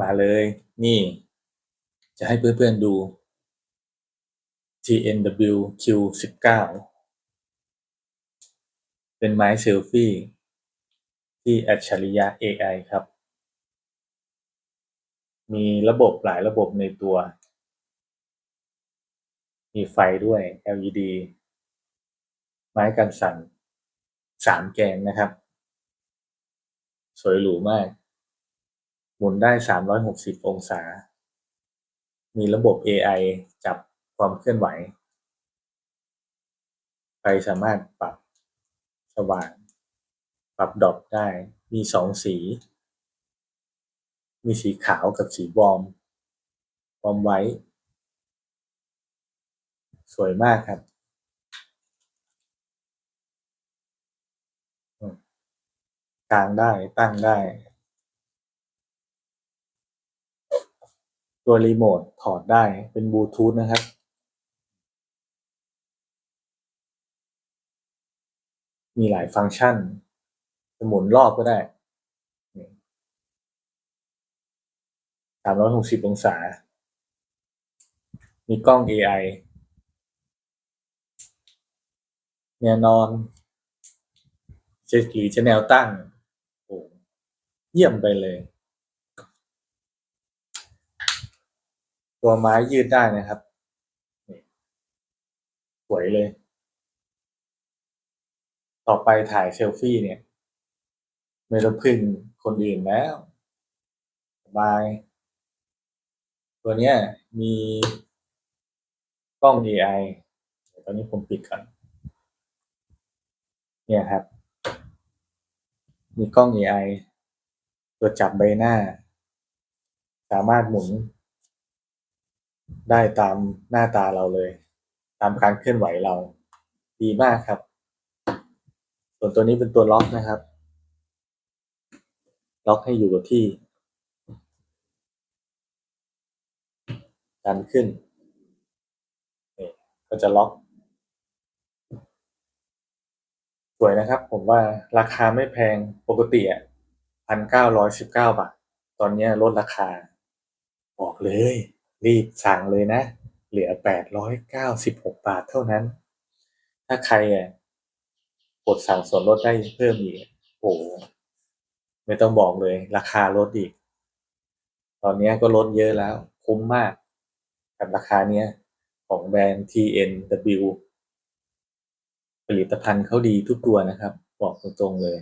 มาเลย นี่ จะให้เพื่อนๆดู TNW Q19 เป็นไม้เซลฟี่ ที่อัจฉริยะ AI ครับ มีระบบหลายระบบในตัว มีไฟด้วย LED ไม้กันสั่นสามแกนนะครับ สวยหรูมาก มุนได้ 360 องศา มีระบบ AI จับความเคลื่อนไหวไฟสามารถปรับสว่าง ปรับดอปได้ มีสองสี มีสีขาวกับสีวอมวอมไว้ สวยมากครับกางได้ตั้งได้ ตัวรีโมทถอดได้เป็นบลูทูธนะครับมีหลายฟังก์ชันหมุนรอบก็ได้สามร้อยหกสิบองศา มีกล้อง AI แนวนอนจะหรือจะแนวตั้ง โอ้เยี่ยมไปเลย ตัวไม้ยืดได้นะครับสวยเลย ต่อไปถ่ายเซลฟี่เนี่ย ไม่ต้องพึ่งคนอื่นแล้วสบาย ตัวเนี้ยมีกล้อง AI เดี๋ยวตอนนี้ผมปิดก่อน เนี่ยครับ มีกล้อง AI ตัวจับใบหน้า สามารถหมุน ได้ตามหน้าตาเราเลย ตามการเคลื่อนไหวเรา ดีมากครับ ส่วนตัวนี้เป็นตัวล็อกนะครับ ล็อกให้อยู่กับที่ดันขึ้นนี่ก็จะล็อก สวยนะครับ ผมว่าราคาไม่แพงปกติอะพันเก้าร้อยสิบเก้าบาท ตอนนี้ลดราคาบอกเลย รีบสั่งเลยนะ เหลือแปดร้อยเก้าสิบาทเท่านั้น ถ้าใครอะกดสั่งส่วนลดได้เพิ่มอีกโอ้โหไม่ต้องบอกเลย ราคาลดอีก ตอนนี้ก็ลดเยอะแล้ว คุ้มมาก กับราคาเนี้ย ของแบรนด์ TNW ผลิตภัณฑ์เขาดีทุกตัวนะครับ บอกตรงๆเลย